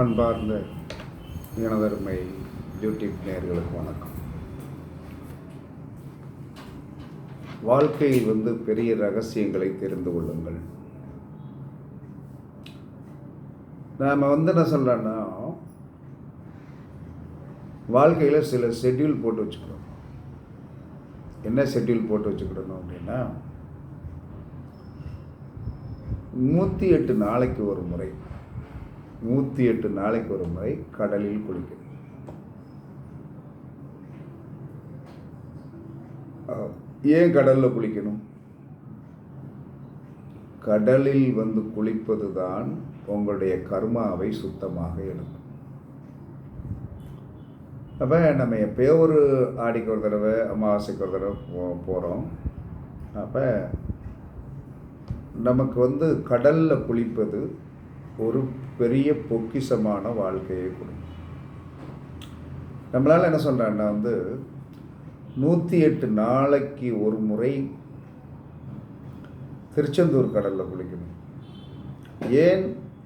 அன்பார்ந்த எனதருமை யூடியூப் நேர்களுக்கு வணக்கம். வாழ்க்கையில் வந்து பெரிய ரகசியங்களை தெரிந்து கொள்ளுங்கள். நாம் வந்து என்ன சொல்கிறோன்னா வாழ்க்கையில் சில ஷெட்யூல் போட்டு வச்சுக்கிறோம் என்ன ஷெட்யூல் போட்டு வச்சுக்கிடணும் அப்படின்னா நூற்றி எட்டு நாளைக்கு ஒரு முறை நூற்றி எட்டு நாளைக்கு ஒரு முறை கடலில் குளிக்கணும் ஏன் கடலில் குளிக்கணும்? கடலில் வந்து குளிப்பது தான் உங்களுடைய கர்மாவை சுத்தமாக எடுக்கும். அப்போ நம்ம எப்பயோ ஒரு ஆடிக்கு ஒரு தடவை அமாவாசைக்கு ஒரு தடவை போ போகிறோம் அப்போ நமக்கு வந்து கடலில் குளிப்பது ஒரு பெரிய பொக்கிஷமான வாழ்க்கையை கொடுக்கும் நம்மளால் என்ன சொல்கிறேன்னா வந்து நூற்றி எட்டு நாளைக்கு ஒரு முறை திருச்செந்தூர் கடலில் குளிக்கணும். ஏன்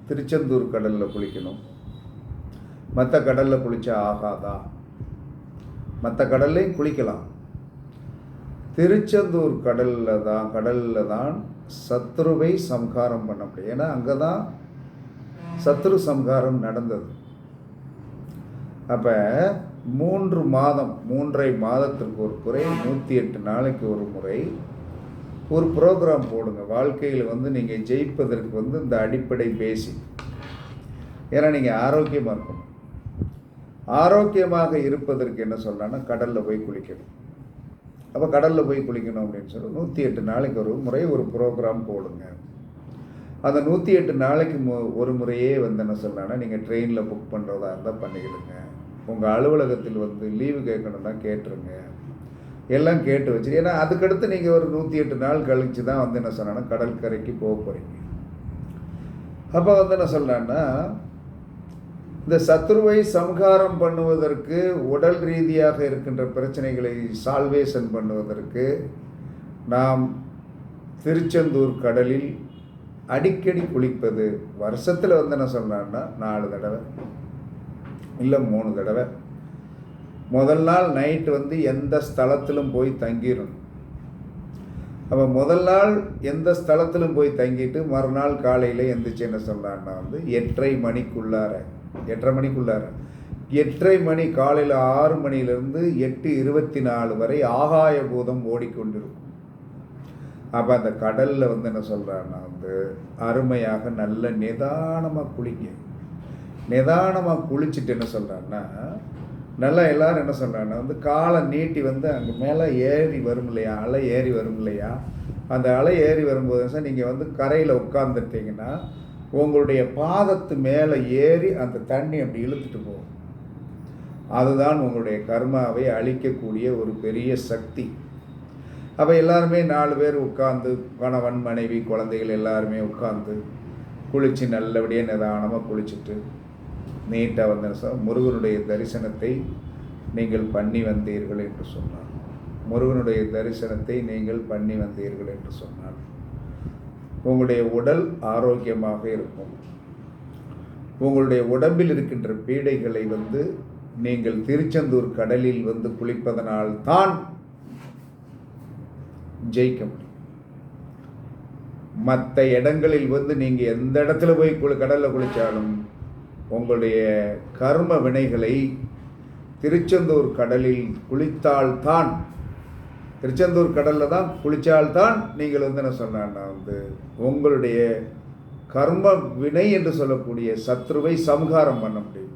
திருச்செந்தூர் கடலில் குளிக்கணும்? மற்ற கடலில் குளித்தா ஆகாதா? மற்ற கடல்லையும் குளிக்கலாம். திருச்செந்தூர் கடலில் தான் கடலில் தான் சத்ருவை சம்ஹாரம் பண்ண முடியும். ஏன்னா அங்கே தான் சத்ரு சம்ஹாரம் நடந்தது. அப்போ மூன்று மாதம் மூன்றரை மாதத்திற்கு ஒரு முறை நூற்றி எட்டு நாளைக்கு ஒரு முறை ஒரு ப்ரோக்ராம் போடுங்க. வாழ்க்கையில் வந்து நீங்கள் ஜெயிப்பதற்கு வந்து இந்த அடிப்படை பேசி ஏன்னா நீங்கள் ஆரோக்கியமாக இருக்கணும். ஆரோக்கியமாக இருப்பதற்கு என்ன சொல்லலாம்னா கடலில் போய் குளிக்கணும். அப்போ கடலில் போய் குளிக்கணும் அப்படின்னு சொல்லி நூற்றி எட்டு நாளைக்கு ஒரு முறை ஒரு ப்ரோக்ராம் போடுங்க. அந்த நூற்றி எட்டு நாளைக்கு மு ஒரு முறையே வந்து என்ன சொல்லலாம்னா நீங்கள் ட்ரெயினில் புக் பண்ணுறதா இருந்தால் பண்ணிக்கிடுங்க. உங்கள் அலுவலகத்தில் வந்து லீவு கேட்கணும்னா கேட்டுருங்க. எல்லாம் கேட்டு வச்சு ஏன்னா அதுக்கடுத்து நீங்கள் ஒரு நூற்றி எட்டு நாள் கழித்து தான் வந்து என்ன சொன்னா கடற்கரைக்கு போக போகிறீங்க அப்போ வந்து என்ன சொல்கிறேன்னா இந்த சத்ருவை சம்ஹாரம் பண்ணுவதற்கு உடல் ரீதியாக இருக்கின்ற பிரச்சனைகளை சால்வேஷன் பண்ணுவதற்கு நாம் திருச்செந்தூர் கடலில் அடிக்கடி குளிப்பது. வருஷத்தில் வந்து என்ன சொல்கிறான்னா நாலு தடவை. இல்லை மூணு தடவை. முதல் நாள் நைட்டு வந்து எந்த ஸ்தலத்திலும் போய் தங்கிடணும் அப்போ முதல் நாள் எந்த ஸ்தலத்திலும் போய் தங்கிட்டு மறுநாள் காலையில் எந்திரிச்சு என்ன சொல்கிறான்னா வந்து எட்டரை மணிக்குள்ளார எட்டரை மணிக்குள்ளார. எட்டரை மணி காலையில் ஆறு மணிலேருந்து எட்டு இருபத்தி நாலு வரை ஆகாய பூதம் ஓடிக்கொண்டிருக்கும். அப்போ அந்த கடலில் வந்து என்ன சொல்கிறான்னா வந்து அருமையாக நல்ல நிதானமாக குளிங்க. நிதானமாக குளிச்சுட்டு என்ன சொல்கிறான்னா நல்லா எல்லோரும் என்ன சொல்கிறாங்கன்னா வந்து காலை நீட்டி வந்து அங்கே மேலே ஏறி வரும் இல்லையா? அலை ஏறி வரும் இல்லையா? அந்த அலை ஏறி வரும்போது சார் நீங்கள் வந்து கரையில் உட்காந்துட்டீங்கன்னா உங்களுடைய பாதத்து மேலே ஏறி அந்த தண்ணி அப்படி இழுத்துட்டு போகும். அதுதான் உங்களுடைய கர்மாவை அழிக்கக்கூடிய ஒரு பெரிய சக்தி. அப்போ எல்லாருமே நாலு பேர் உட்காந்து கணவன் மனைவி குழந்தைகள் எல்லாருமே உட்காந்து குளித்து நல்லபடியாக நிதானமாக குளிச்சுட்டு நீட்டாக வந்து முருகனுடைய தரிசனத்தை நீங்கள் பண்ணி வந்தீர்கள் என்று சொன்னார். முருகனுடைய தரிசனத்தை நீங்கள் பண்ணி வந்தீர்கள் என்று சொன்னார். உங்களுடைய உடல் ஆரோக்கியமாக இருக்கும். உங்களுடைய உடம்பில் இருக்கின்ற பீடைகளை வந்து நீங்கள் திருச்செந்தூர் கடலில் வந்து குளிப்பதனால் தான் ஜெயிக்க முடியும். மற்ற இடங்களில் வந்து நீங்கள் எந்த இடத்துல போய் குளி கடலில் குளித்தாலும் உங்களுடைய கர்ம வினைகளை திருச்செந்தூர் கடலில் குளித்தால்தான் திருச்செந்தூர் கடலில் தான் குளித்தால்தான் நீங்கள் வந்து என்ன சொன்னா வந்து உங்களுடைய கர்ம வினை என்று சொல்லக்கூடிய சத்ருவை சம்ஹாரம் பண்ண முடியும்.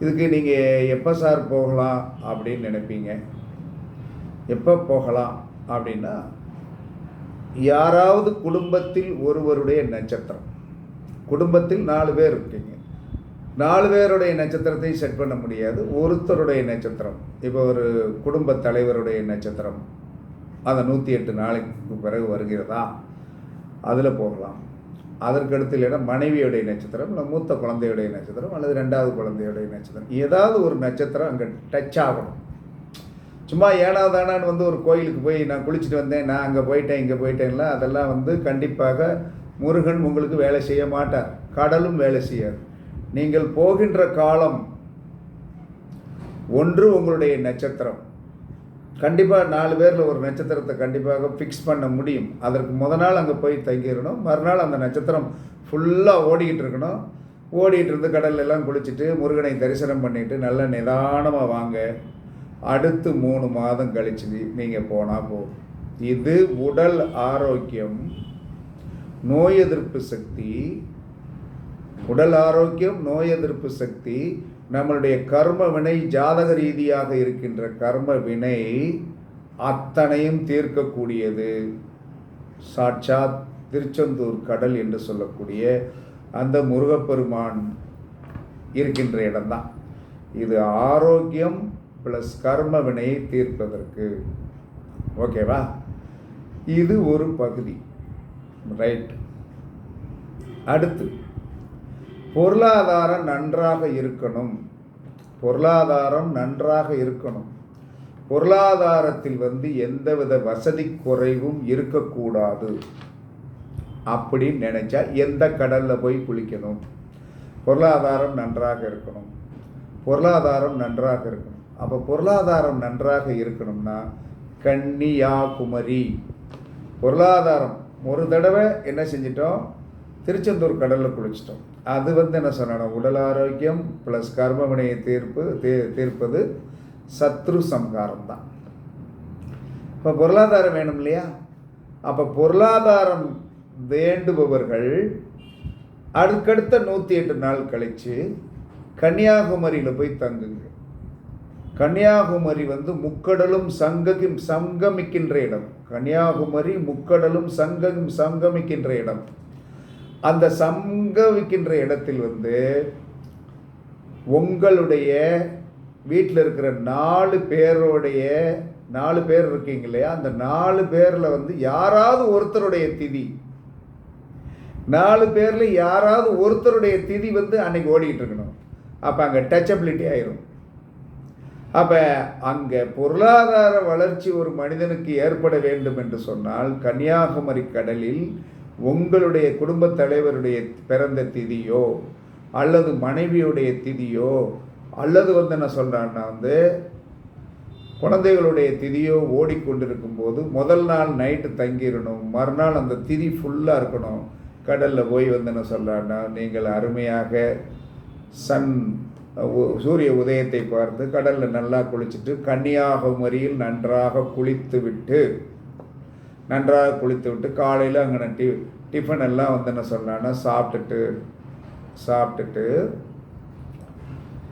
இதுக்கு நீங்கள் எப்போ சார் போகலாம் அப்படின்னு நினைப்பீங்க? எப்போ போகலாம்? அப்படின்னா யாராவது குடும்பத்தில் ஒருவருடைய நட்சத்திரம். குடும்பத்தில் நாலு பேர் இருக்கீங்க. நாலு பேருடைய நட்சத்திரத்தை செட் பண்ண முடியாது. ஒருத்தருடைய நட்சத்திரம். இப்போ ஒரு குடும்ப தலைவருடைய நட்சத்திரம். அந்த நூற்றி எட்டு நாளைக்கு பிறகு வருகிறதா? அதில் போகலாம். அதற்கடுத்து இல்லைன்னா மனைவியுடைய நட்சத்திரம் இல்லை மூத்த குழந்தையுடைய நட்சத்திரம் அல்லது ரெண்டாவது குழந்தையுடைய நட்சத்திரம். ஏதாவது ஒரு நட்சத்திரம் அங்கே டச் ஆகணும். சும்மா ஏனாதானான்னு வந்து ஒரு கோயிலுக்கு போய் நான் குளிச்சுட்டு வந்தேன் நான் அங்கே போயிட்டேன் இங்கே போயிட்டேன்லாம் அதெல்லாம் வந்து கண்டிப்பாக முருகன் உங்களுக்கு வேலை செய்ய மாட்டார். கடலும் வேலை செய்யாது. நீங்கள் போகின்ற காலம் ஒன்று உங்களுடைய நட்சத்திரம். கண்டிப்பாக நாலு பேரில் ஒரு நட்சத்திரத்தை கண்டிப்பாக ஃபிக்ஸ் பண்ண முடியும். அதற்கு முத நாள் அங்கே போய் தங்கிடணும். மறுநாள் அந்த நட்சத்திரம் ஃபுல்லாக ஓடிக்கிட்டு இருக்கணும். ஓடிட்டு இருந்து கடல்ல எல்லாம் குளிச்சுட்டு முருகனை தரிசனம் பண்ணிட்டு நல்ல நிதானமாக வாங்க. அடுத்து மூணு மாதம் கழிச்சு நீங்கள் போனால் போதும். இது உடல் ஆரோக்கியம் நோய் எதிர்ப்பு சக்தி. உடல் ஆரோக்கியம் நோய் எதிர்ப்பு சக்தி. நம்மளுடைய கர்ம வினை ஜாதக ரீதியாக இருக்கின்ற கர்ம வினை அத்தனையும் தீர்க்கக்கூடியது. சாட்சாத் திருச்செந்தூர் கடல் என்று சொல்லக்கூடிய அந்த முருகப்பெருமான் இருக்கின்ற இடம்தான். இது ஆரோக்கியம் ப்ளஸ் கர்ம வினையை தீர்ப்பதற்கு ஓகேவா இது ஒரு பகுதி. ரைட் அடுத்து பொருளாதாரம் நன்றாக இருக்கணும். பொருளாதாரம் நன்றாக இருக்கணும். பொருளாதாரத்தில் வந்து எந்தவித வசதி குறைவும் இருக்கக்கூடாது. அப்படின்னு நினச்சா எந்த கடலில் போய் குளிக்கணும்? பொருளாதாரம் நன்றாக இருக்கணும். பொருளாதாரம் நன்றாக இருக்கணும். அப்போ பொருளாதாரம் நன்றாக இருக்கணும்னா கன்னியாகுமரி பொருளாதாரம் ஒரு தடவை என்ன செஞ்சிட்டோம்? திருச்செந்தூர் கடலில் குளிச்சிட்டோம். அது வந்து என்ன சொன்னோம் உடல் ஆரோக்கியம் ப்ளஸ் கர்மவினையை தீர்ப்பு தீ தீர்ப்பது சத்ரு சம்ஹாரம் தான். இப்போ பொருளாதாரம் வேணும் இல்லையா? அப்போ பொருளாதாரம் வேண்டுபவர்கள் அடுக்கடுத்த நூற்றி எட்டு நாள் கழித்து கன்னியாகுமரியில் போய் தங்குங்க. கன்னியாகுமரி வந்து முக்கடலும் சங்ககும் சங்கமிக்கின்ற இடம். கன்னியாகுமரி முக்கடலும் சங்கம் சங்கமிக்கின்ற இடம். அந்த சங்கமிக்கின்ற இடத்தில் வந்து உங்களுடைய வீட்டில் இருக்கிற நாலு பேருடைய நாலு பேர் இருக்கீங்க இல்லையா? அந்த நாலு பேரில் வந்து யாராவது ஒருத்தருடைய திதி. நாலு பேரில் யாராவது ஒருத்தருடைய திதி வந்து அன்னைக்கு ஓடிக்கிட்டு இருக்கணும். அப்போ அங்கே டச்சபிலிட்டி ஆயிரும். அப்போ அங்கே பொருளாதார வளர்ச்சி ஒரு மனிதனுக்கு ஏற்பட வேண்டும் என்று சொன்னால் கன்னியாகுமரி கடலில் உங்களுடைய குடும்பத் தலைவருடைய பிறந்த திதியோ அல்லது மனைவியுடைய திதியோ அல்லது வந்து என்ன சொல்கிறான்னா வந்து குழந்தைகளுடைய திதியோ ஓடிக்கொண்டிருக்கும் போது முதல் நாள் நைட்டு தங்கிடணும் மறுநாள் அந்த திதி ஃபுல்லாக இருக்கணும். கடலில் போய் வந்து என்ன சொல்கிறான்னா நீங்கள் அருமையாக சன் சூரிய உதயத்தை பார்த்து கடலில் நல்லா குளிச்சுட்டு கன்னியாகுமரியில் நன்றாக குளித்து விட்டு நன்றாக குளித்து விட்டு காலையில் அங்கே டி டிஃபன் எல்லாம் வந்து என்ன சொன்னான்னா சாப்பிட்டுட்டு சாப்பிட்டுட்டு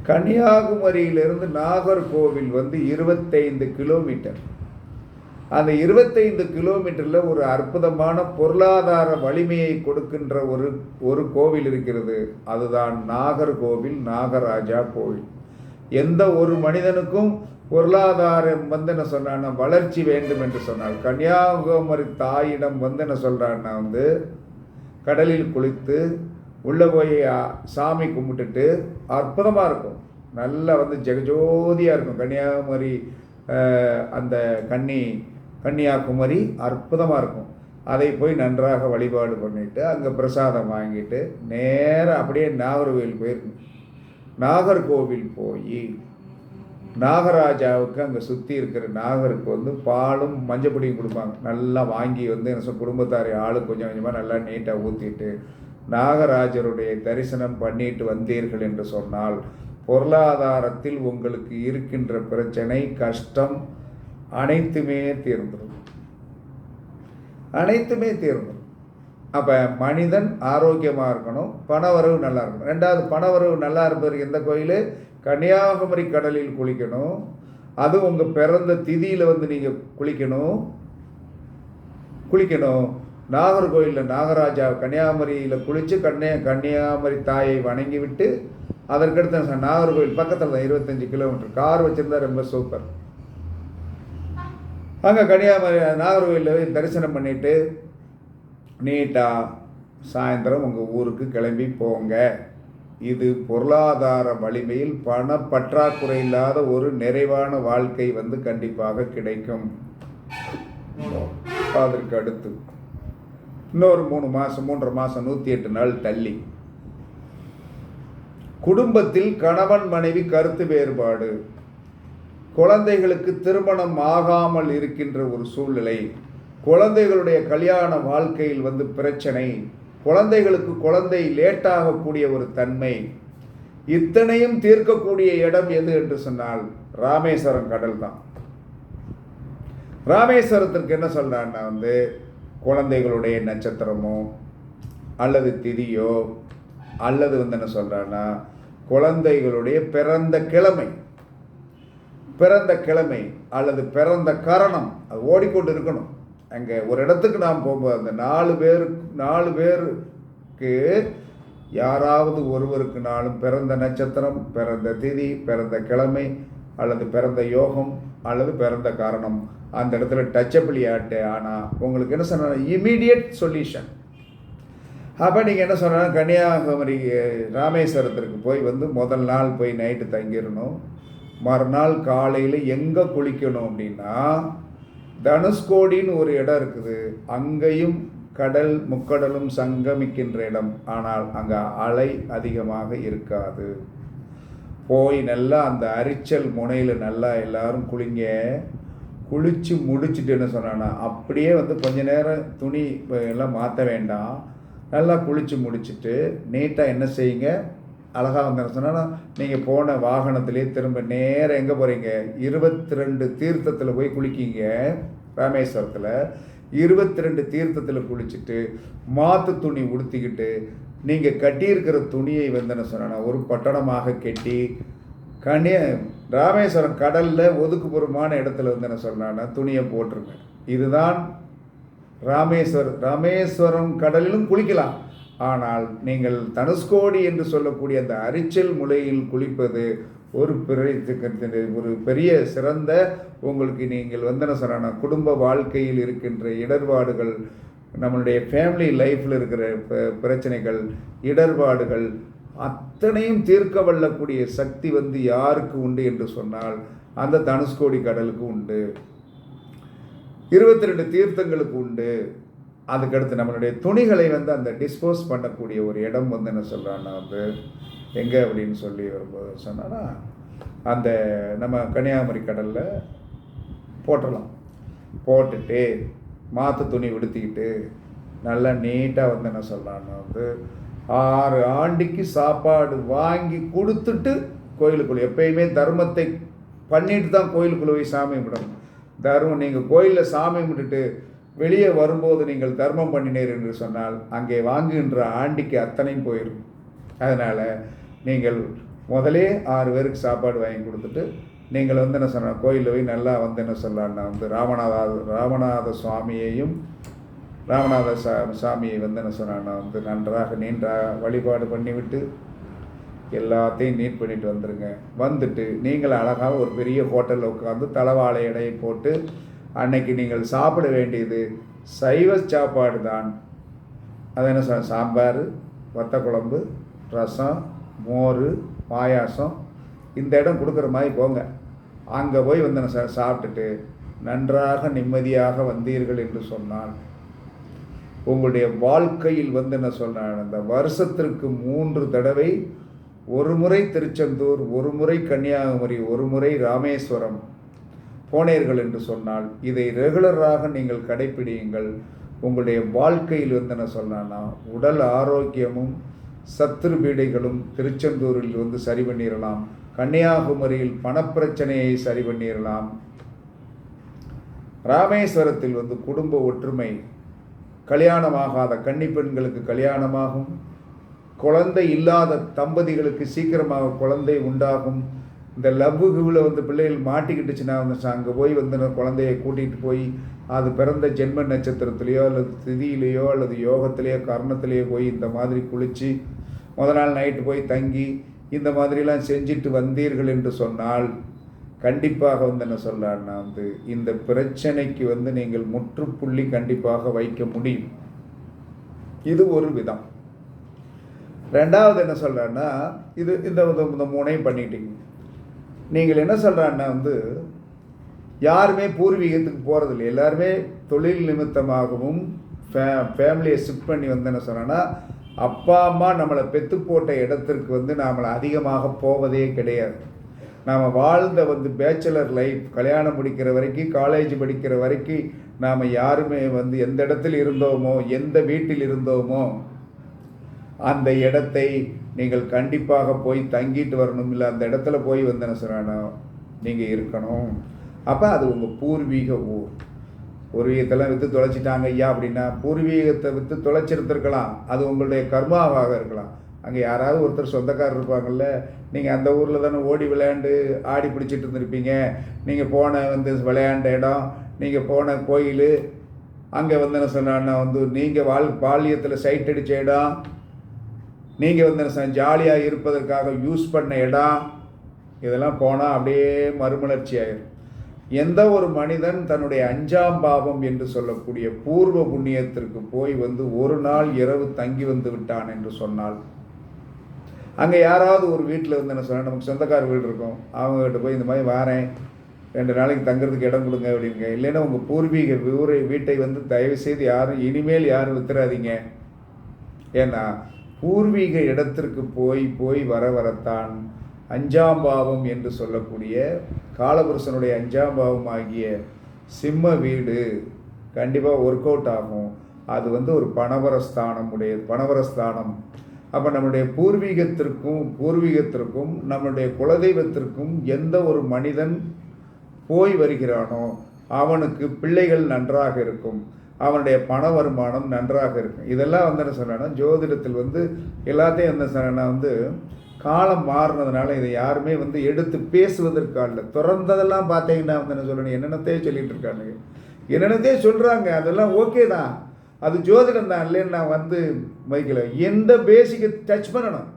கன்னியாகுமரியிலிருந்து நாகர்கோவில் வந்து இருபத்தைந்து கிலோமீட்டர். அந்த இருபத்தைந்து கிலோமீட்டரில் ஒரு அற்புதமான பொருளாதார வலிமையை கொடுக்கின்ற ஒரு ஒரு கோவில் இருக்கிறது. அதுதான் நாகர்கோவில் நாகராஜா கோவில். எந்த ஒரு மனிதனுக்கும் பொருளாதாரம் வந்து என்ன சொன்னான்னா வளர்ச்சி வேண்டும் என்று சொன்னால் கன்னியாகுமரி தாயிடம் வந்து என்ன சொல்கிறான்னா வந்து கடலில் குளித்து உள்ளே போய் சாமி கும்பிட்டுட்டு அற்புதமாக இருக்கும். நல்லா வந்து ஜெகஜோதியாக இருக்கும். கன்னியாகுமரி அந்த கன்னி கன்னியாகுமரி அற்புதமாக இருக்கும். அதை போய் நன்றாக வழிபாடு பண்ணிவிட்டு அங்கே பிரசாதம் வாங்கிட்டு நேராக அப்படியே நாகர்கோவில் போயிருக்கணும் நாகர்கோவில் போய் நாகராஜாவுக்கு அங்கே சுற்றி இருக்கிற நாகருக்கு வந்து பாலும் மஞ்சப்பொடியும் கொடுப்பாங்க. நல்லா வாங்கி வந்து என்ன சொல் குடும்பத்தாரை ஆளு கொஞ்சம் கொஞ்சமாக நல்லா நீட்டாக ஊற்றிட்டு நாகராஜருடைய தரிசனம் பண்ணிட்டு வந்தீர்கள் என்று சொன்னால் பொருளாதாரத்தில் உங்களுக்கு இருக்கின்ற பிரச்சனை கஷ்டம் அனைத்துமே தீர்ந்துடும் அனைத்துமே தீர்ந்துடும் அப்போ மனிதன் ஆரோக்கியமாக இருக்கணும் பணவரவு நல்லா இருக்கணும். ரெண்டாவது பணவரவு நல்லா இருப்பதற்கு எந்த கோயில்? கன்னியாகுமரி கடலில் குளிக்கணும். அது உங்கள் பிறந்த திதியில் வந்து நீங்கள் குளிக்கணும். குளிக்கணும். நாகர்கோயிலில் நாகராஜா கன்னியாகுமரியில் குளித்து கன்னியா கன்னியாகுமரி தாயை வணங்கி விட்டு அதற்கடுத்து நாகர்கோவில் பக்கத்தில் தான் இருபத்தஞ்சி கிலோமீட்டர். கார் வச்சுருந்தா ரொம்ப சூப்பர். அங்கே கன்னியாகுமரி நாகர்கோயிலில் போய் தரிசனம் பண்ணிவிட்டு நீட்டாக சாயந்தரம் உங்கள் ஊருக்கு கிளம்பி போங்க. இது பொருளாதார வலிமையில் பண பற்றாக்குறை இல்லாத ஒரு நிறைவான வாழ்க்கை வந்து கண்டிப்பாக கிடைக்கும். அதற்கு அடுத்து. இன்னொரு மூணு மாதம் மூன்றரை மாதம் நூற்றி எட்டு நாள் தள்ளி. குடும்பத்தில் கணவன் மனைவி கருத்து வேறுபாடு. குழந்தைகளுக்கு திருமணம் ஆகாமல் இருக்கின்ற ஒரு சூழ்நிலை குழந்தைகளுடைய கல்யாண வாழ்க்கையில் வந்து பிரச்சனை குழந்தைகளுக்கு குழந்தை லேட்டாகக்கூடிய ஒரு தன்மை இத்தனையும் தீர்க்கக்கூடிய இடம் எது என்று சொன்னால் ராமேஸ்வரம் கடல் தான். ராமேஸ்வரத்திற்கு என்ன சொல்கிறான்னா வந்து குழந்தைகளுடைய நட்சத்திரமோ அல்லது திதியோ அல்லது வந்து என்ன சொல்கிறான்னா குழந்தைகளுடைய பிறந்த கிழமை. பிறந்த கிழமை அல்லது பிறந்த காரணம் அது ஓடிக்கொண்டு இருக்கணும் அங்கே ஒரு இடத்துக்கு நாம் போகும்போது அந்த நாலு பேர் நாலு பேருக்கு யாராவது ஒருவருக்கு நாளும் பிறந்த நட்சத்திரம் பிறந்த திதி பிறந்த கிழமை அல்லது பிறந்த யோகம் அல்லது பிறந்த காரணம். அந்த இடத்துல டச்சபிளி ஆட்டு ஆனால் உங்களுக்கு என்ன சொன்ன இமீடியட் சொல்யூஷன் அப்போ நீங்கள் என்ன சொன்னால் கன்னியாகுமரி ராமேஸ்வரத்திற்கு போய் வந்து முதல் நாள் போய் நைட்டு தங்கிடணும். மறுநாள் காலையில் எங்கே குளிக்கணும் அப்படின்னா தனுஷ்கோடின்னு ஒரு இடம் இருக்குது. அங்கேயும் கடல் முக்கடலும் சங்கமிக்கின்ற இடம். ஆனால் அங்கே அலை அதிகமாக இருக்காது. போய் நல்லா அந்த அரிச்சல் முனையில் நல்லா எல்லாரும் குளிங்க. குளித்து முடிச்சுட்டு என்ன சொன்னான்னா அப்படியே வந்து கொஞ்ச நேரம் துணி எல்லாம் மாற்ற வேண்டாம். நல்லா குளித்து முடிச்சுட்டு நீட்டாக என்ன செய்யுங்க? அழகாக வந்து சொன்னால் நீங்கள் போன வாகனத்திலே திரும்ப நேரம் எங்கே போகிறீங்க இருபத்தி ரெண்டு தீர்த்தத்தில் போய் குளிக்கிங்க ராமேஸ்வரத்தில். இருபத்தி ரெண்டு தீர்த்தத்தில் குளிச்சுட்டு மாற்று துணி உடுத்திக்கிட்டு நீங்கள் கட்டியிருக்கிற துணியை வந்து என்ன ஒரு பட்டணமாக கட்டி கனி ராமேஸ்வரம் கடலில் ஒதுக்குப்புறமான இடத்துல வந்து என்ன சொன்னான்னா துணியை போட்டிருப்பேன் இதுதான் ராமேஸ்வரம் ராமேஸ்வரம் கடலிலும் குளிக்கலாம். ஆனால் நீங்கள் தனுஷ்கோடி என்று சொல்லக்கூடிய அந்த அரிச்சல் முலையில் குளிப்பது ஒரு பெரிய ஒரு பெரிய சிறந்த உங்களுக்கு நீங்கள் வந்தன சொன்ன குடும்ப வாழ்க்கையில் இருக்கின்ற இடர்பாடுகள் நம்மளுடைய ஃபேமிலி லைஃப்பில் இருக்கிற பிரச்சனைகள் இடர்பாடுகள் அத்தனையும் தீர்க்க வல்லக்கூடிய சக்தி வந்து யாருக்கு உண்டு என்று சொன்னால் அந்த தனுஷ்கோடி கடலுக்கு உண்டு. இருபத்தி ரெண்டு தீர்த்தங்களுக்கு உண்டு. அதுக்கடுத்து நம்மளுடைய துணிகளை வந்து அந்த டிஸ்போஸ் பண்ணக்கூடிய ஒரு இடம் வந்து என்ன சொல்கிறான்னா வந்து எங்கே அப்படின்னு சொல்லி வரும்போது சொன்னோன்னா அந்த நம்ம கன்னியாகுமரி கடலில் போட்டுடலாம் போட்டுட்டு மாற்று துணி உடுத்திக்கிட்டு நல்லா நீட்டாக வந்து என்ன சொல்கிறான்னா வந்து ஆறு ஆண்டிக்கு சாப்பாடு வாங்கி கொடுத்துட்டு கோயிலுக்குள்ளே எப்பயுமே தர்மத்தை பண்ணிட்டு தான் கோயிலுக்குள்ளே போய் சாமி கும்பிடணும். தர்மம் நீங்கள் கோயிலில் சாமி கும்பிட்டுட்டு வெளியே வரும்போது நீங்கள் தர்மம் பண்ணினீர் என்று சொன்னால் அங்கே வாங்குகின்ற ஆண்டிக்கு அத்தனையும் போயிடும் அதனால் நீங்கள் முதலே ஆறு பேருக்கு சாப்பாடு வாங்கி கொடுத்துட்டு நீங்கள் வந்து என்ன சொன்ன கோயிலில் போய் நல்லா வந்து என்ன சொல்லலான்னா வந்து ராமநாத ராமநாத சுவாமியையும் ராமநாத சா சாமியை வந்து என்ன சொன்னான்னா வந்து நன்றாக நீண்டாக வழிபாடு பண்ணிவிட்டு எல்லாத்தையும் நீட் பண்ணிட்டு வந்துடுங்க வந்துட்டு நீங்கள் அழகாக ஒரு பெரிய ஹோட்டலில் உட்காந்து தலைவாழை எடையை போட்டு அன்னைக்கு நீங்கள் சாப்பிட வேண்டியது சைவ சாப்பாடு தான் அது என்ன சாம்பார் வத்த குழம்பு ரசம் மோர் பாயாசம் இந்த இடம் கொடுக்குற மாதிரி போங்க. அங்கே போய் வந்து என்ன சார் சாப்பிட்டுட்டு நன்றாக நிம்மதியாக வந்தீர்கள் என்று சொன்னால் உங்களுடைய வாழ்க்கையில் வந்து என்ன சொன்னான் அந்த வருஷத்திற்கு மூன்று தடவை ஒரு முறை திருச்செந்தூர் ஒரு முறை கன்னியாகுமரி ஒரு முறை ராமேஸ்வரம் போனீர்கள் என்று சொன்னால் இதை ரெகுலராக நீங்கள் கடைப்பிடியுங்கள். உங்களுடைய வாழ்க்கையில் வந்து என்ன சொல்லலாம்னா உடல் ஆரோக்கியமும் சத்துரு பீடைகளும் திருச்செந்தூரில் வந்து சரி பண்ணிடலாம் கன்னியாகுமரியில் பணப்பிரச்சனையை சரி பண்ணிடலாம் ராமேஸ்வரத்தில் வந்து குடும்ப ஒற்றுமை கல்யாணமாகாத கன்னி பெண்களுக்கு கல்யாணமாகும். குழந்தை இல்லாத தம்பதிகளுக்கு சீக்கிரமாக குழந்தை உண்டாகும். இந்த லவ்வு கிவில் வந்து பிள்ளைகள் மாட்டிக்கிட்டுச்சுன்னா வந்து அங்கே போய் வந்து குழந்தைய கூட்டிகிட்டு போய் அது பிறந்த ஜென்ம நட்சத்திரத்துலேயோ அல்லது திதியிலேயோ அல்லது யோகத்திலேயோ கர்ணத்திலேயோ போய் இந்த மாதிரி குளித்து முத நாள் நைட்டு போய் தங்கி இந்த மாதிரிலாம் செஞ்சுட்டு வந்தீர்கள் என்று சொன்னால் கண்டிப்பாக வந்து என்ன சொல்லலான்னா வந்து இந்த பிரச்சனைக்கு வந்து நீங்கள் முற்றுப்புள்ளி கண்டிப்பாக வைக்க முடியும். இது ஒரு விதம். ரெண்டாவது என்ன சொல்கிறேன்னா இது இந்த இந்த மூணையும் பண்ணிக்கிட்டீங்க நீங்கள் என்ன சொல்கிறான்னா வந்து யாருமே பூர்வீகத்துக்கு போகிறதில்ல எல்லாருமே தொழில் நிமித்தமாகவும் ஃபே ஃபேமிலியை ஷிஃப்ட் பண்ணி வந்து என்ன சொன்னேன்னா அப்பா அம்மா நம்மளை பெத்து போட்ட இடத்திற்கு வந்து நாம் அதிகமாக போவதே கிடையாது. நாம் வாழ்ந்த வந்து பேச்சுலர் லைஃப் கல்யாணம் முடிக்கிற வரைக்கும் காலேஜ் படிக்கிற வரைக்கும் நாம் யாருமே வந்து எந்த இடத்தில் இருந்தோமோ எந்த வீட்டில் இருந்தோமோ அந்த இடத்தை நீங்கள் கண்டிப்பாக போய் தங்கிட்டு வரணும். இல்லை அந்த இடத்துல போய் வந்து சொல்லணும் நீங்கள் இருக்கணும். அப்போ அது உங்கள் பூர்வீக ஊர். பூர்வீகத்தெல்லாம் விற்று தொலைச்சிட்டாங்க ஐயா அப்படின்னா பூர்வீகத்தை விற்று தொலைச்சிருந்துருக்கலாம். அது உங்களுடைய கர்மாவாக இருக்கலாம். அங்கே யாராவது ஒருத்தர் சொந்தக்காரர் இருப்பாங்கல்ல நீங்கள் அந்த ஊரில் தானே ஓடி விளையாண்டு ஆடி பிடிச்சிட்டு இருந்திருப்பீங்க. நீங்கள் போன வந்து விளையாண்ட இடம் நீங்கள் போன கோயில் அங்கே வந்து என்ன சொன்னான்னா வந்து நீங்கள் வாழ் பாலியத்தில் சைட் அடித்த இடம் நீங்கள் வந்து என்ன ஜாலியாக இருப்பதற்காக யூஸ் பண்ண இடம் இதெல்லாம் போனால் அப்படியே மறுமலர்ச்சி ஆயிடும் எந்த ஒரு மனிதன் தன்னுடைய அஞ்சாம் பாவம் என்று சொல்லக்கூடிய பூர்வ புண்ணியத்திற்கு போய் வந்து ஒரு நாள் இரவு தங்கி வந்து விட்டான் என்று சொன்னால் அங்கே யாராவது ஒரு வீட்டில் வந்து என்ன சொன்னால் நமக்கு சொந்தக்கார வீடு இருக்கும் அவங்ககிட்ட போய் இந்த மாதிரி வாரேன் ரெண்டு நாளைக்கு தங்குறதுக்கு இடம் கொடுங்க அப்படிங்க. இல்லைன்னா உங்கள் பூர்வீக ஊரை வீட்டை வந்து தயவு செய்து யாரும் இனிமேல் யாரும் வித்துறாதீங்க. ஏன்னா பூர்வீக இடத்திற்கு போய் போய் வர வரத்தான் அஞ்சாம் பாவம் என்று சொல்லக்கூடிய காலபுருஷனுடைய அஞ்சாம் பாவம் ஆகிய சிம்ம வீடு கண்டிப்பாக ஒர்க் அவுட் ஆகும். அது வந்து ஒரு பணவரஸ்தானம் உடைய பணவரஸ்தானம். அப்போ நம்முடைய பூர்வீகத்திற்கும் பூர்வீகத்திற்கும் நம்முடைய குலதெய்வத்திற்கும் எந்த ஒரு மனிதன் போய் வருகிறானோ அவனுக்கு பிள்ளைகள் நன்றாக இருக்கும். அவனுடைய பண வருமானம் நன்றாக இருக்கும். இதெல்லாம் வந்து என்ன சொன்னா ஜோதிடத்தில் வந்து எல்லாத்தையும் என்ன சொன்னா வந்து காலம் மாறினதுனால இதை யாருமே வந்து எடுத்து பேசுவதற்காக இல்லை திறந்ததெல்லாம் பார்த்தீங்கன்னா வந்து என்ன சொல்லணும் என்னென்னத்தையே சொல்லிகிட்டு இருக்கானுங்க என்னென்னத்தையே சொல்கிறாங்க அதெல்லாம் ஓகே தான். அது ஜோதிடம் தான் இல்லைன்னு நான் வந்து வைக்கல. எந்த பேசிக்கை டச் பண்ணணும்?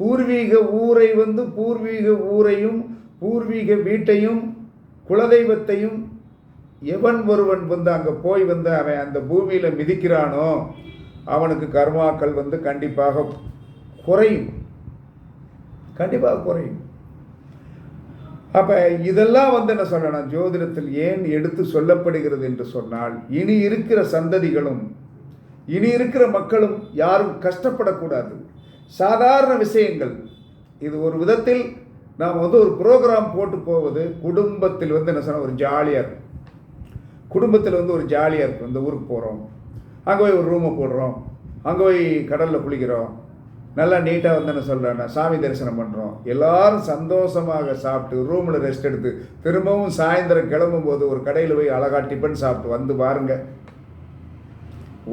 பூர்வீக ஊரை வந்து பூர்வீக ஊரையும் பூர்வீக வீட்டையும் குலதெய்வத்தையும் எவன் ஒருவன் வந்து அங்கே போய் வந்து அவன் அந்த பூமியில் மிதிக்கிறானோ அவனுக்கு கர்மாக்கள் வந்து கண்டிப்பாக குறையும். கண்டிப்பாக குறையும். அப்போ இதெல்லாம் வந்து என்ன சொல்லணும்? ஜோதிடத்தில் ஏன் எடுத்து சொல்லப்படுகிறது என்று சொன்னால் இனி இருக்கிற சந்ததிகளும் இனி இருக்கிற மக்களும் யாரும் கஷ்டப்படக்கூடாது. சாதாரண விஷயங்கள். இது ஒரு விதத்தில் நாம் வந்து ஒரு ப்ரோக்ராம் போட்டு போவது குடும்பத்தில் வந்து என்ன சொன்னால் ஒரு ஜாலியாக இருக்கும். குடும்பத்தில் வந்து ஒரு ஜாலியாக இருக்கும். இந்த ஊருக்கு போகிறோம் அங்கே போய் ஒரு ரூமை போடுறோம். அங்கே போய் கடலில் குளிக்கிறோம். நல்லா நீட்டாக வந்து என்ன சொல்கிறேன்னா சாமி தரிசனம் பண்ணுறோம் எல்லாரும் சந்தோஷமாக சாப்பிட்டு ரூமில் ரெஸ்ட் எடுத்து திரும்பவும் சாயந்தரம் கிளம்பும் போது ஒரு கடையில் போய் அழகாக டிஃபன் சாப்பிட்டு வந்து பாருங்க.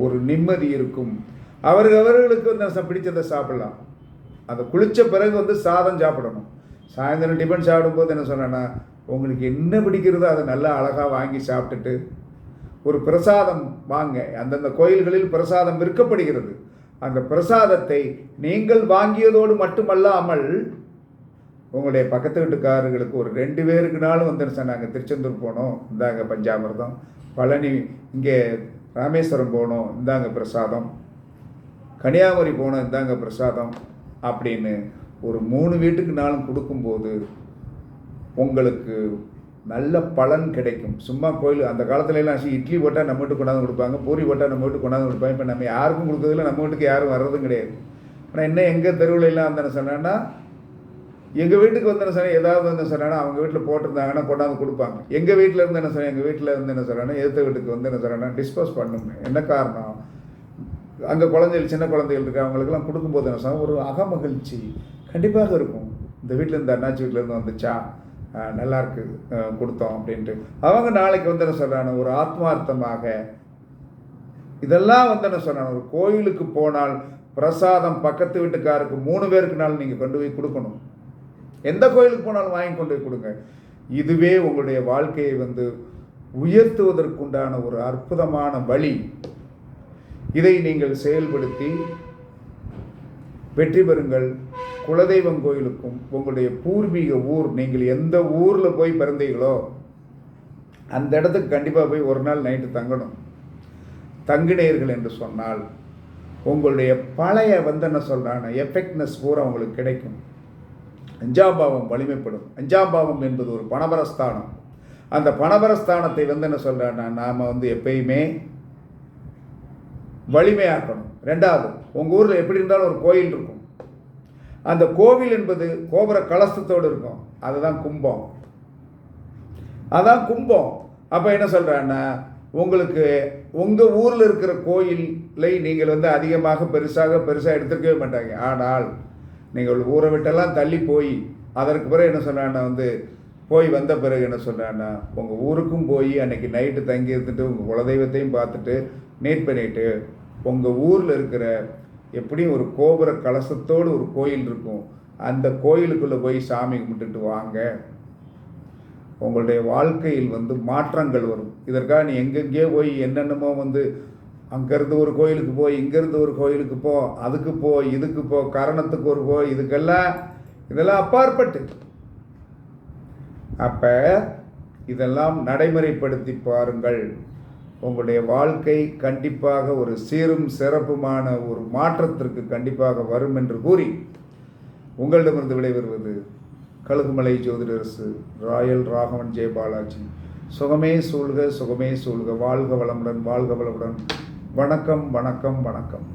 ஒரு நிம்மதி இருக்கும். அவர்கள் அவர்களுக்கு வந்து பிடிச்சதை சாப்பிடலாம். அந்த குளித்த பிறகு வந்து சாதம் சாப்பிடணும். சாயந்தரம் டிஃபன் சாப்பிடும்போது என்ன சொன்னேன்னா உங்களுக்கு என்ன பிடிக்கிறதோ அதை நல்லா அழகாக வாங்கி சாப்பிட்டுட்டு ஒரு பிரசாதம் வாங்க. அந்தந்த கோயில்களில் பிரசாதம் விற்கப்படுகிறது. அந்த பிரசாதத்தை நீங்கள் வாங்கியதோடு மட்டுமல்லாமல் உங்களுடைய பக்கத்து வீட்டுக்காரர்களுக்கு ஒரு ரெண்டு பேருக்குனாலும் வந்துருச்சேன் சொன்னாங்க. திருச்செந்தூர் போனோம். இந்தாங்க பஞ்சாமிர்தம். பழனி இங்கே ராமேஸ்வரம் போனோம். இந்தாங்க பிரசாதம். கன்னியாகுமரி போனோம். இந்தாங்க பிரசாதம் அப்படின்னு ஒரு மூணு வீட்டுக்குனாலும் கொடுக்கும்போது உங்களுக்கு நல்ல பலன் கிடைக்கும். சும்மா கோயில் அந்த காலத்துல எல்லாம் இட்லி போட்டால் நம்ம வீட்டுக்கு கொண்டாந்து கொடுப்பாங்க பூரி போட்டால் நம்ம வீட்டுக்கு கொண்டாந்து கொடுப்பாங்க. இப்போ நம்ம யாருக்கும் கொடுக்கறதில்ல நம்ம வீட்டுக்கு யாரும் வர்றதும் கிடையாது. ஆனால் என்ன எங்கள் தெருவில் எல்லாம் வந்து சொன்னேன்னா எங்கள் வீட்டுக்கு வந்து என்ன சொன்னேன் ஏதாவது வந்து சொன்னேன்னா அவங்க வீட்டில் போட்டிருந்தாங்கன்னா கொண்டாந்து கொடுப்பாங்க. எங்கள் வீட்டில் இருந்து என்ன சொன்னேன் எங்கள் வீட்டில் இருந்து என்ன சொல்கிறேன்னா எதிர்த்த வீட்டுக்கு வந்து என்ன சொல்கிறேன்னா டிஸ்போஸ் பண்ணுங்க என்ன காரணம்? அங்கே குழந்தைகள் சின்ன குழந்தைகள் இருக்கு அவங்களுக்குலாம் கொடுக்கும்போது என்ன சொன்னால் ஒரு அகமகிழ்ச்சி கண்டிப்பாக இருக்கும். இந்த வீட்டில் இந்த அண்ணாச்சி வீட்டிலேருந்து வந்துச்சா? நல்லாயிருக்கு நல்லா இருக்கு கொடுத்தோம் அப்படின்ட்டு. அவங்க நாளைக்கு வந்து என்ன சொல்கிறாங்க ஒரு ஆத்மார்த்தமாக இதெல்லாம் வந்து என்ன சொல்கிறாங்க ஒரு கோயிலுக்கு போனால் பிரசாதம் பக்கத்து வீட்டுக்காருக்கு மூணு பேருக்குனாலும் நீங்கள் கொண்டு போய் கொடுக்கணும். எந்த கோயிலுக்கு போனாலும் வாங்கி கொண்டு போய் கொடுங்க. இதுவே உங்களுடைய வாழ்க்கையை வந்து உயர்த்துவதற்குண்டான ஒரு அற்புதமான வழி. இதை நீங்கள் செயல்படுத்தி வெற்றி பெறுங்கள். குலதெய்வம் கோயிலுக்கும் உங்களுடைய பூர்வீக ஊர் நீங்கள் எந்த ஊரில் போய் பிறந்தீங்களோ அந்த இடத்துக்கு கண்டிப்பாக போய் ஒரு நாள் நைட்டு தங்கணும். தங்கினீர்கள் என்று சொன்னால் உங்களுடைய பழைய வந்து என்ன சொல்கிறாங்க எஃபெக்ட்னஸ் பூரா உங்களுக்கு கிடைக்கும். அஞ்சாம் பாவம் வலிமைப்படும். அஞ்சாம் பாவம் என்பது ஒரு பணபரஸ்தானம் அந்த பணபரஸ்தானத்தை வந்து என்ன சொல்கிறேன்னா நாம் வந்து எப்பயுமே வலிமையாக்கணும். ரெண்டாவது உங்கள் ஊரில் எப்படி இருந்தாலும் ஒரு கோயில் இருக்கும். அந்த கோவில் என்பது கோபுர கலசத்தோடு இருக்கும். அதுதான் கும்பம். அதான் கும்பம். அப்போ என்ன சொல்கிறேன்னா உங்களுக்கு உங்கள் ஊரில் இருக்கிற கோயிலை நீங்கள் வந்து அதிகமாக பெருசாக பெருசாக எடுத்துக்கவே மாட்டாங்க. ஆனால் நீங்கள் ஊரை விட்டெல்லாம் தள்ளி போய் அதற்கு பிறகு என்ன சொன்னான்னா வந்து போய் வந்த பிறகு என்ன சொன்னான்னா உங்கள் ஊருக்கும் போய் அன்னைக்கு நைட்டு தங்கி இருந்துட்டு உங்கள் குலதெய்வத்தையும் பார்த்துட்டு நீட் பண்ணிட்டு உங்கள் ஊரில் இருக்கிற எப்படியும் ஒரு கோபுர கலசத்தோடு ஒரு கோயில் இருக்கும். அந்த கோயிலுக்குள்ளே போய் சாமி கும்பிட்டுட்டு வாங்க. உங்களுடைய வாழ்க்கையில் வந்து மாற்றங்கள் வரும். இதற்காக நீ எங்கெங்கேயோ போய் என்னென்னமோ வந்து அங்கேருந்து ஒரு கோயிலுக்கு போ இங்கேருந்து ஒரு கோயிலுக்கு போ அதுக்கு போ இதுக்கு போ கரணத்துக்கு ஒரு போ இதுக்கெல்லாம் இதெல்லாம் அப்பாற்பட்டு. அப்போ இதெல்லாம் நடைமுறைப்படுத்தி பாருங்கள். உங்களுடைய வாழ்க்கை கண்டிப்பாக ஒரு சீரும் சிறப்புமான ஒரு மாற்றத்திற்கு கண்டிப்பாக வரும் என்று கூறி உங்களிடமிருந்து விடைபெறுவது கழுகுமலை ஜோதிடரசு ராயல் ராகவன் ஜெயபாலாஜி சுகமே சூழ்க சுகமே சூழ்க. வாழ்க வளமுடன் வாழ்க வளமுடன். வணக்கம் வணக்கம் வணக்கம்.